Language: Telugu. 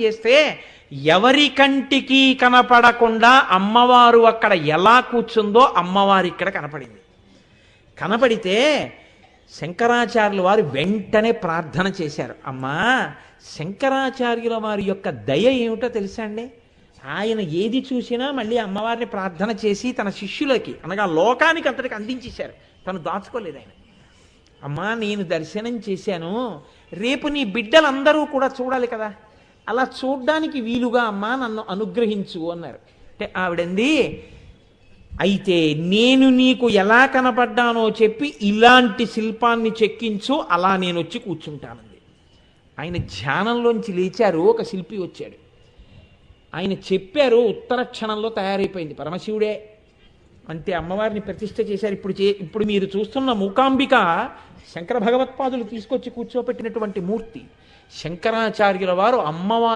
చేస్తే ఎవరి కంటికి కనపడకుండా అమ్మవారు అక్కడ ఎలా కూర్చుందో అమ్మవారు ఇక్కడ కనపడింది. కనపడితే శంకరాచార్యుల వారు వెంటనే ప్రార్థన చేశారు. అమ్మా శంకరాచార్యుల వారి యొక్క దయ ఏమిటో తెలుసా అండి? ఆయన ఏది చూసినా మళ్ళీ అమ్మవారిని ప్రార్థన చేసి తన శిష్యులకి అనగా లోకానికి అంతటికి అందించేశారు. తను దాచుకోలేదు ఆయన. అమ్మా నేను దర్శనం చేశాను. రేపు నీ బిడ్డలందరూ కూడా చూడాలి కదా. అలా చూడ్డానికి వీలుగా అమ్మా నన్ను అనుగ్రహించు అన్నారు. అంటే ఆవిడంది అయితే నేను నీకు ఎలా కనపడ్డానో చెప్పి ఇలాంటి శిల్పాన్ని చెక్కించు అలా నేను వచ్చి కూర్చుంటానంది. ఆయన ధ్యానంలోంచి లేచారు ఒక శిల్పి వచ్చాడు. ఆయన చెప్పారు ఉత్తర క్షణంలో తయారైపోయింది పరమశివుడే అంతే అమ్మవారిని ప్రతిష్ఠ చేశారు ఇప్పుడు చే ఇప్పుడు మీరు చూస్తున్న మూకాంబిక శంకర భగవత్పాదులు తీసుకొచ్చి కూర్చోపెట్టినటువంటి మూర్తి శంకరాచార్యుల వారు అమ్మవారి